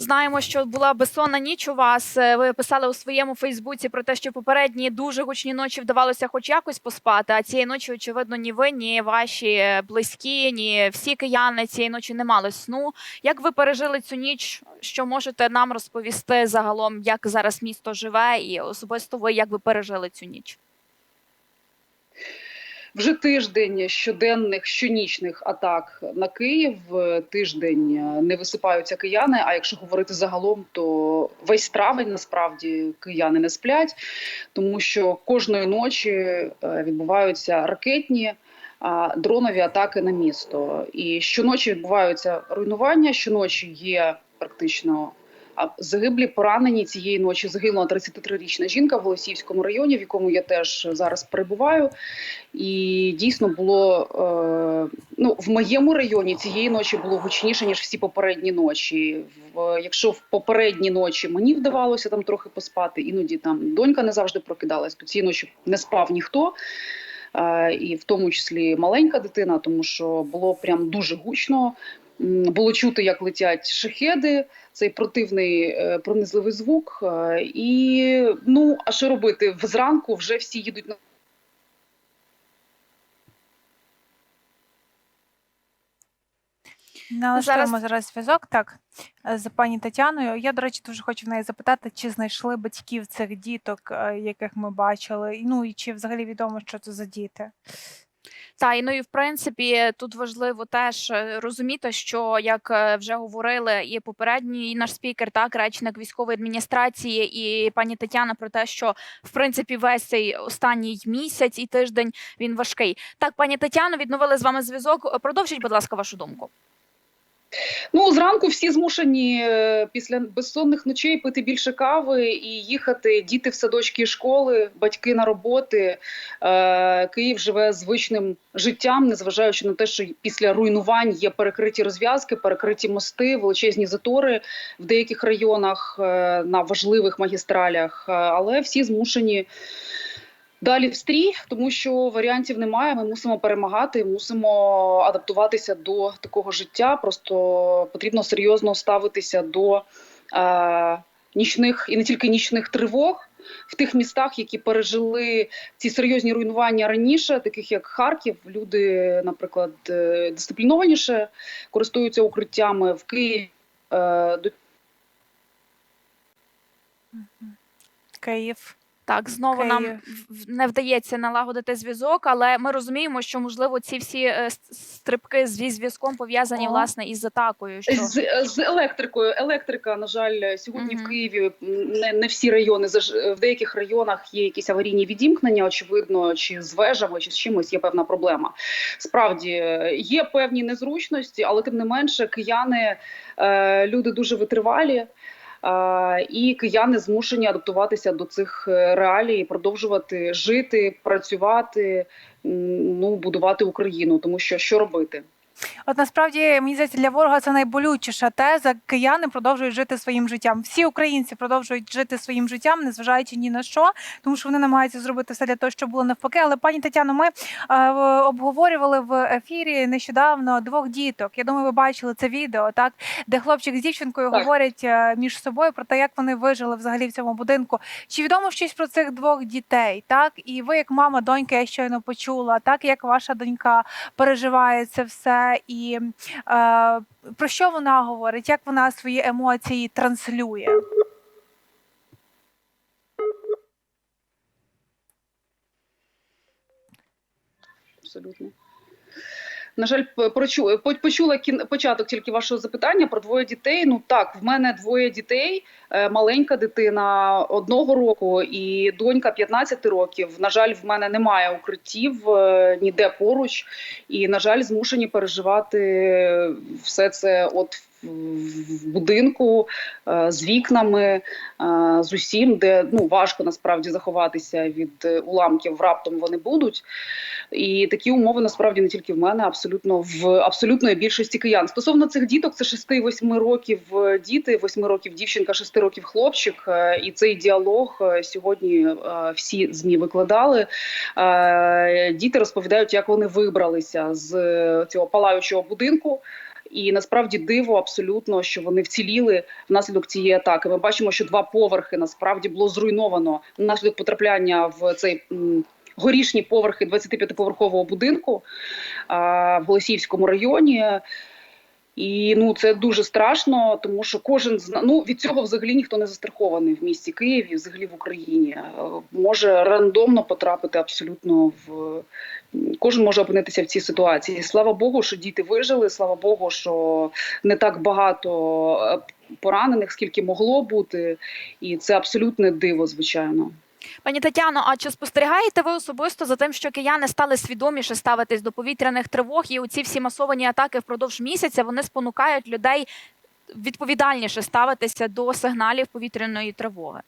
Знаємо, що була безсонна ніч у вас. Е, Ви писали у своєму Фейсбуці про те, що попередні дуже гучні ночі вдавалося хоч якось поспати. А цієї ночі, очевидно, ні ви, ні ваші е, близькі, ні всі кияни цієї ночі не мали сну. Як ви пережили цю ніч? Що можете нам розповісти загалом, як зараз місто живе, і особисто ви як ви пережили цю ніч? Вже тиждень щоденних щонічних атак на Київ. Тиждень не висипаються кияни. А якщо говорити загалом, то весь травень насправді кияни не сплять, тому що кожної ночі е, відбуваються ракетні. Дронові атаки на місто, і щоночі відбуваються руйнування. Щоночі є практично загиблі, поранені цієї ночі. Загинула 33-річна жінка в Голосіївському районі, в якому я теж зараз перебуваю. І дійсно було е, ну в моєму районі цієї ночі було гучніше ніж всі попередні ночі. В якщо в попередні ночі мені вдавалося там трохи поспати, іноді там донька не завжди прокидалась, то цієї ночі не спав ніхто. Е, і в тому числі маленька дитина, тому що було прям дуже гучно. Було чути, як летять шахеди, цей противний е, пронизливий звук. Е, і ну а що робити? Зранку вже всі їдуть на Налаштуємо зараз зв'язок так з пані Тетяною. Я, до речі, дуже хочу в неї запитати, чи знайшли батьків цих діток, е, яких ми бачили, і, ну і чи взагалі відомо, що це за діти. Та і ну і в принципі тут важливо теж е, розуміти, що як е, вже говорили і попередній наш спікер, так речник військової адміністрації, і пані Тетяна про те, що в принципі весь цей останній місяць і тиждень він важкий. Так, пані Тетяно, відновили з вами зв'язок. Продовжіть, будь ласка, вашу думку. Ну, зранку всі змушені е, після безсонних ночей пити більше кави і їхати. Діти в садочки і школи, батьки на роботи. Е, Київ живе звичним життям, незважаючи на те, що після руйнувань є перекриті розв'язки, перекриті мости, величезні затори в деяких районах е, на важливих магістралях. Але всі змушені. Далі в стрій, тому що варіантів немає. Ми мусимо перемагати, мусимо адаптуватися до такого життя. Просто потрібно серйозно ставитися до е, нічних і не тільки нічних тривог в тих містах, які пережили ці серйозні руйнування раніше, таких як Харків. Люди, наприклад, е, дисциплінованіше користуються укриттями в Києві. Е, Київ. Так, знову нам не вдається налагодити зв'язок, але ми розуміємо, що можливо ці всі е, стрибки зі зв'язком пов'язані О. власне із атакою. Що З, з електрикою. Електрика, на жаль, сьогодні Мгм. в Києві не, не всі райони в деяких районах є якісь аварійні відімкнення. Очевидно, чи з вежами, чи з чимось є певна проблема. Справді е, є певні незручності, але тим не менше, кияни е, люди дуже витривалі. І кияни змушені адаптуватися до цих е, реалій, продовжувати жити, працювати, ну будувати Україну. Тому що що робити? От насправді мені здається, для ворога це найболючіша теза. Кияни продовжують жити своїм життям. Всі українці продовжують жити своїм життям, незважаючи ні на що, тому що вони намагаються зробити все для того, щоб було навпаки. Але пані Тетяно, ми е, обговорювали в ефірі нещодавно двох діток. Я думаю, ви бачили це відео, так де хлопчик з дівчинкою Так. говорять е, між собою про те, як вони вижили взагалі в цьому будинку. Чи відомо щось про цих двох дітей? Так, і ви, як мама, донька, я щойно почула, так як ваша донька переживає це все, і е, про що вона говорить, як вона свої емоції транслює? Абсолютно. На жаль, прочу, почула кін, початок тільки вашого запитання про двоє дітей. Ну так, в мене двоє дітей, е, маленька дитина одного року і донька 15 років. На жаль, в мене немає укриттів е, ніде поруч, і на жаль, змушені переживати все це от будинку е, з вікнами, е, з усім, де ну важко насправді заховатися від е, уламків. Раптом вони будуть. І такі умови насправді не тільки в мене, абсолютно в абсолютної більшості киян. Стосовно цих діток, це 6-8 років діти, 8 років дівчинка, 6 років хлопчик. І цей діалог сьогодні всі змі викладали. Діти розповідають, як вони вибралися з цього палаючого будинку. І насправді диво абсолютно, що вони вціліли внаслідок цієї атаки. Ми бачимо, що два поверхи насправді було зруйновано внаслідок потрапляння в цей. Горішні поверхи 25-поверхового будинку а, в Голосіївському районі. І ну це дуже страшно, тому що кожен ну від цього взагалі ніхто не застрахований в місті Києві, взагалі в Україні. Е, Може рандомно потрапити абсолютно в кожен може опинитися в цій ситуації. Слава Богу, що діти вижили. Слава Богу, що не так багато е, поранених, скільки могло бути, і це абсолютне диво, звичайно. Пані Тетяно, а чи спостерігаєте ви особисто за тим, що кияни стали свідоміше ставитись до повітряних тривог, і оці всі масовані атаки впродовж місяця вони спонукають людей відповідальніше ставитися до сигналів повітряної тривоги?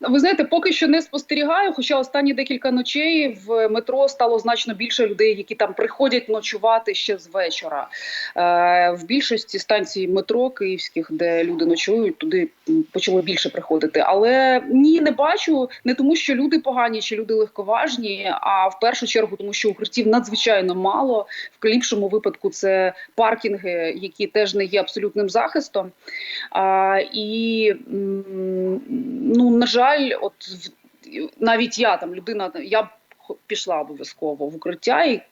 Ви знаєте, поки що не спостерігаю. Хоча останні декілька ночей в метро стало значно більше людей, які там приходять ночувати ще з вечора. Е, в більшості станцій метро київських, де люди ночують, туди м, почало більше приходити. Але ні, не бачу не тому, що люди погані чи люди легковажні, а в першу чергу, тому що укриттів надзвичайно мало. В ліпшому випадку це паркінги, які теж не є абсолютним захистом. А, і ну на жаль, от навіть я там людина, я пішла обов'язково в укриття, і е,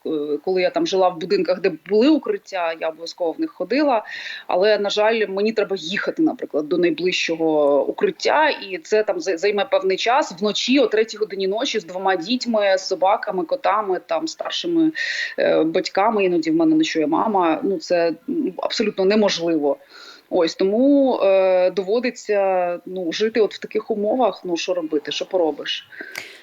коли я там жила в будинках, де були укриття, я обов'язково в них ходила. Але на жаль, мені треба їхати, наприклад, до найближчого укриття, і це там займе певний час вночі, о третій годині ночі, з двома дітьми, собаками, котами, там старшими е, батьками. Іноді в мене ночує мама. Ну це абсолютно неможливо. Ось тому е, доводиться ну жити от в таких умовах. Ну що робити, що поробиш?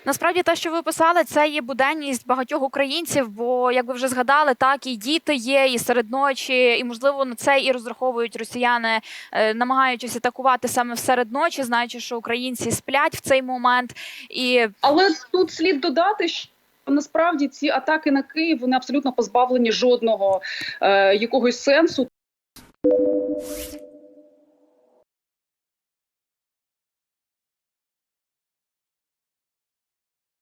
Насправді, те, що ви писали, це є буденність багатьох українців. Бо, як ви вже згадали, так і діти є, і серед ночі, і можливо на це і розраховують росіяни, е, намагаючись атакувати саме всеред ночі, знаючи, що українці сплять в цей момент. І Але тут слід додати, що насправді ці атаки на Київ вони абсолютно позбавлені жодного е, якогось сенсу. Thank you.